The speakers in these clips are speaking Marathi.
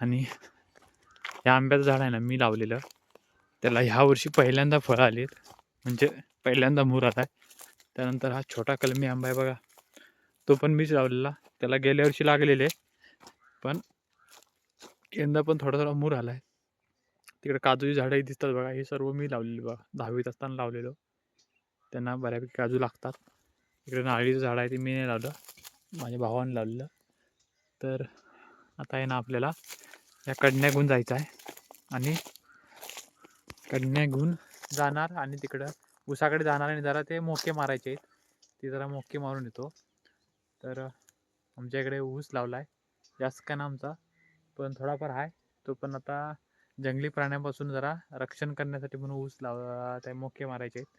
आणि या आंब्याचं झाड आहे ना मी लावलेलं. त्याला ह्या वर्षी पहिल्यांदा फळं आलीत म्हणजे पहिल्यांदा मूर आला आहे त्यानंतर हा छोटा कलमी आंबा आहे बघा. तो पण मीच लावलेला. त्याला गेल्या वर्षी लागलेले. पण यंदा पण थोडा थोडा मूर आला आहे तिकडे काजूची झाडंही दिसतात बघा. हे सर्व मी लावलेली बघा. दहावीत असताना लावलेलो. त्यांना बऱ्यापैकी काजू लागतात. इकडे नारळीचं झाड आहे ते मी नाही लावलं. माझ्या भावाने लावलेलं. तर आता आहे ना आपल्याला या कडण्या घेऊन जायचं आहे. आणि कडण्या घेऊन जाणार आणि तिकडं उसाकडे जाणार आणि जरा ते मोके मारायचे आहेत. ते जरा मोके मारून येतो. तर आमच्या इकडे ऊस लावला आहे जास्त काय ना आमचा पण थोडाफार आहे. तो पण आता जंगली प्राण्यांपासून जरा रक्षण करण्यासाठी म्हणून ऊस लाव ते मोके मारायचे आहेत.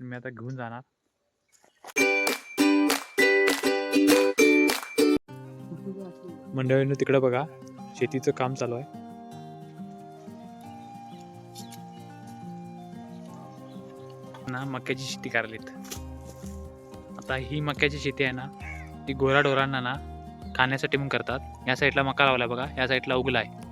मी आता घेऊन जाणार. मंडळीनं तिकडं बघा. शेतीचं काम चालू आहे. ना मक्याची शेती करायलीत. आता ही मक्याची शेती आहे ना ती गोराढोरांना ना खाण्यासाठी म्हणून करतात. या साईडला मका लावला बघा. या साईडला उगला आहे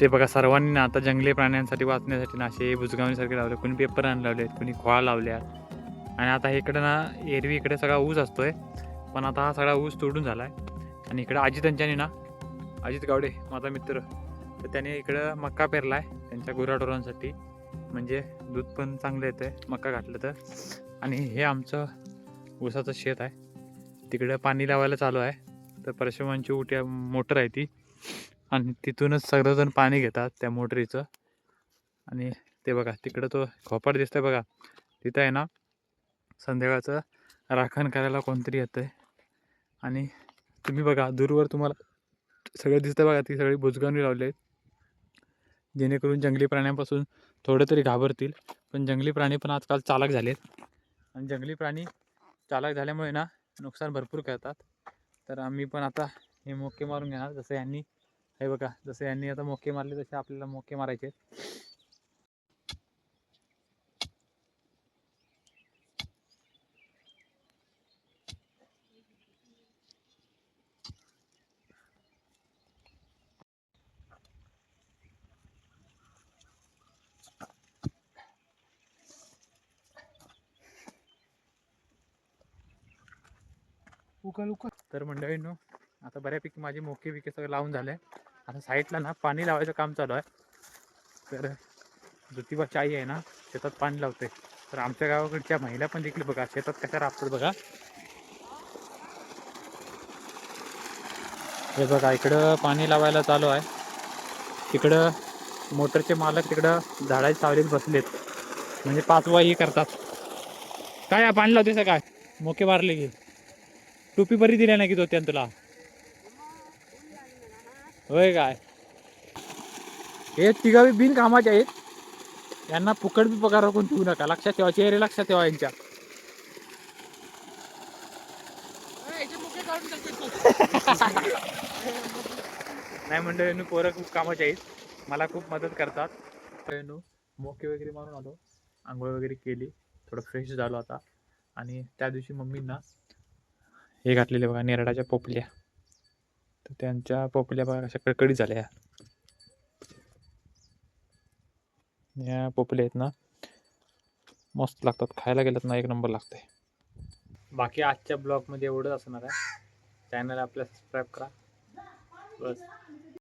ते बघा सर्वांनी ना आता जंगली प्राण्यांसाठी वाचण्यासाठी ना असे बुजगावणीसारखे लावले कोणी पेपर आणून लावले आहेत कोणी खोळा लावल्यात. आणि आता इकडं ना एरवी इकडे सगळा ऊस असतो आहे पण आता हा सगळा ऊस तोडून झाला आहे आणि इकडं अजित त्यांच्यानी ना अजित गावडे माझा मित्र तर त्याने इकडं मक्का पेरला आहे त्यांच्या गुराढोरांसाठी. म्हणजे दूध पण चांगलं येतं आहे मक्का घातलं तर. आणि हे आमचं ऊसाचं शेत आहे. तिकडं पाणी लावायला चालू आहे. तर परशुमांची उठ्या मोटर आहे ती. आणि तिथूनच सगळंजण पाणी घेतात त्या मोटरीचं. आणि ते बघा तिकडं तो खोपाट दिसतंय बघा. तिथं आहे ना संध्याकाळचं राखण करायला कोणतरी येतं आहे आणि तुम्ही बघा दूरवर तुम्हाला सगळं दिसतं बघा ती सगळी बुजगावणी लावली आहेत. जेणेकरून जंगली प्राण्यांपासून थोडं तरी घाबरतील. पण जंगली प्राणी पण आजकाल चालक झालेत. आणि जंगली प्राणी चालक झाल्यामुळे ना नुकसान भरपूर करतात. तर आम्ही पण आता हे मोके मारून घेणार जसं यांनी हे बघा जसं यांनी आता मोके मारले तसे आपल्याला मोके मारायचे. उकल उकल तर मंडळींनो आता बऱ्यापैकी माझे मोके बिके सगळं लावून झालं आता साईडला ना पाणी लावायचं काम चालू आहे. तर ज्योतिबाची आई आहे ना शेतात पाणी लावते. तर आमच्या गावाकडच्या महिला पण देखील बघा शेतात कशा राबतात बघा. हे बघा इकडं पाणी लावायला चालू आहे. तिकडं मोटरचे मालक तिकडं झाडाच्या सावलीत बसलेत. म्हणजे पाचवाही करतात. काय पाणी लावतेस काय? मोके मारले की. टोपी बरी दिल्या नाही की तो त्यानं तुला? होय काय? हे तिघा बी बिन कामाचे आहेत. यांना फुकट बी पगार कोण ठेवू नका. लक्षात ठेवा चेहरे लक्षात ठेवा यांच्या. नाही मंडळींनो पोरं खूप कामाचे आहेत. मला खूप मदत करतात. मंडळींनो, मोके वगैरे मारून आलो. आंघोळ वगैरे केली. थोडं फ्रेश झालो आता. आणि त्या दिवशी मम्मींना हे घातलेले बघा नेरडाच्या पोपल्या. तर त्यांच्या पोपल्या बघा कशा कडकडीत झाल्या. या पोपल्या आहेत ना मस्त लागतात. खायला गेलं ना एक नंबर लागते बाकी आजच्या ब्लॉगमध्ये एवढंच असणार आहे. चॅनल आपल्या सबस्क्राईब करा. बस.